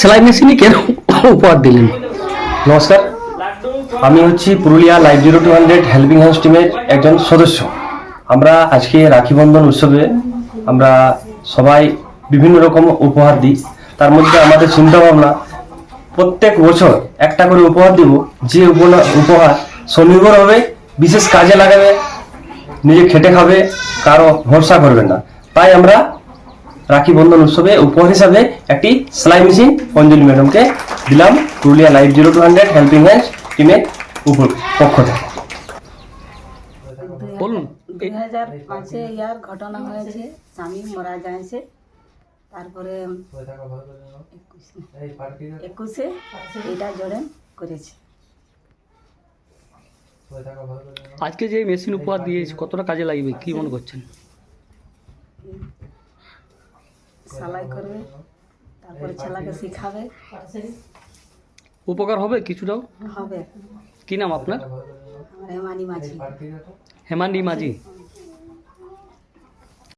সেলাই মেশিনই কেন উপহার দিলেন? নমস্কার। আমি হচ্ছি Purulia live zero two hundred helping hands টিমের একজন সদস্য। আমরা আজকে রাখি বন্ধন উৎসবে আমরা সবাই বিভিন্ন রকম উপহার দিই। তার মধ্যে আমাদের চিন্তা ভাবনা, প্রত্যেক বছর একটা করে উপহার দিব। যে উপহার স্বনির্ভর হবে, বিশেষ কাজে লাগাবে, নিজে খেটে খাবে, কারও ভরসা করবে না। তাই আমরা রাখি বন্ধন উৎসবে উপহার হিসাবে একটি সেলাই মেশিন অঞ্জলি ম্যাডামকে দিলাম Purulia live zero two hundred helping hand টিমের উপর পক্ষ থেকে। বলুন। দুই হাজার পাঁচে ইয়ার ঘটনা হয়েছে স্বামী মারা যায়ছে তারপরে একুশে এটা জড়েন করেছে। আজকে যে মেশিন উপহার দিয়েছে কতটা কাজে লাগবে কি মনে করছেন? সেলাই করবে তারপরে ছেলাকে শিখাবে। উপকার হবে কিছুটাও? হবে। কি নাম আপনার? আমার হেমানি মাঝি। হেমান্ডি মাঝি।